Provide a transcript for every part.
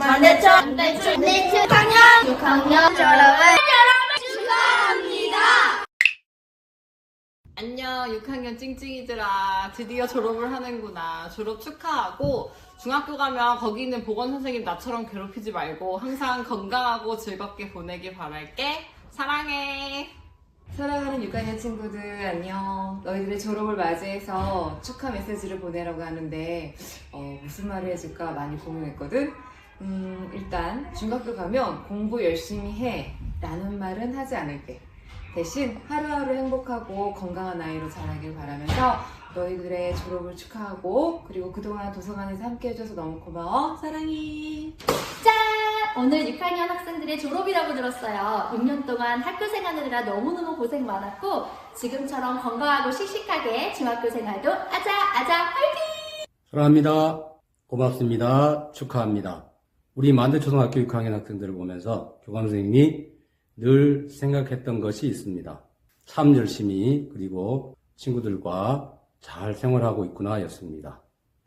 만대천, 만대천, 만대천, 6학년, 6학년 졸업을 축하합니다. 안녕 6학년 찡찡이들아. 드디어 졸업을 하는구나. 졸업 축하하고 중학교 가면 거기 있는 보건 선생님 나처럼 괴롭히지 말고 항상 건강하고 즐겁게 보내길 바랄게. 사랑해. 사랑하는 6학년 친구들 안녕. 너희들의 졸업을 맞이해서 축하 메시지를 보내라고 하는데 어, 무슨 말을 해줄까 많이 고민했거든 음, 일단 중학교 가면 공부 열심히 해 라는 말은 하지 않을게 대신 하루하루 행복하고 건강한 아이로 자라길 바라면서 너희들의 졸업을 축하하고 그리고 그동안 도서관에서 함께 해줘서 너무 고마워 사랑해 짠! 오늘 6학년 학생들의 졸업이라고 들었어요. 6년 동안 학교 생활하느라 너무너무 고생 많았고 지금처럼 건강하고 씩씩하게 중학교 생활도 아자 아자 화이팅! 사랑합니다. 고맙습니다. 축하합니다. 우리 만대초등학교 6학년 학생들을 보면서 교감 선생님이 늘 생각했던 것이 있습니다. 참 열심히 그리고 친구들과 잘 생활하고 있구나 였습니다.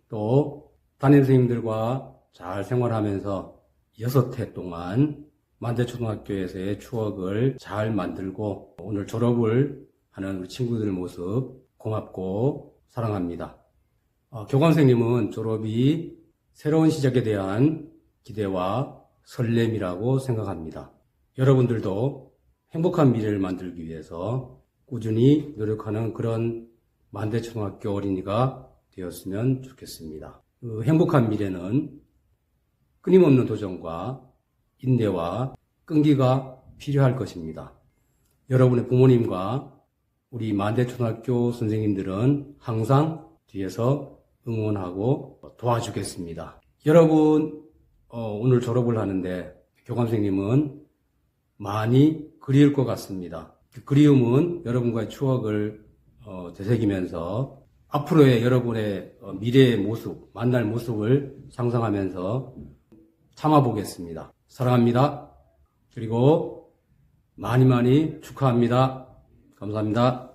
또 담임 선생님들과 잘 생활하면서 여섯 해 동안 만대초등학교에서의 추억을 잘 만들고 오늘 졸업을 하는 우리 친구들 모습 고맙고 사랑합니다. 어, 교감 선생님은 졸업이 새로운 시작에 대한 기대와 설렘이라고 생각합니다. 여러분들도 행복한 미래를 만들기 위해서 꾸준히 노력하는 그런 만대초등학교 어린이가 되었으면 좋겠습니다. 그 행복한 미래는 끊임없는 도전과 인내와 끈기가 필요할 것입니다. 여러분의 부모님과 우리 만대초등학교 선생님들은 항상 뒤에서 응원하고 도와주겠습니다. 여러분, 어, 오늘 졸업을 하는데 교감 선생님은 많이 그리울 것 같습니다. 그 그리움은 여러분과의 추억을 어, 되새기면서 앞으로의 여러분의 어, 미래의 모습, 만날 모습을 상상하면서 참아보겠습니다. 사랑합니다. 그리고 많이 많이 축하합니다. 감사합니다.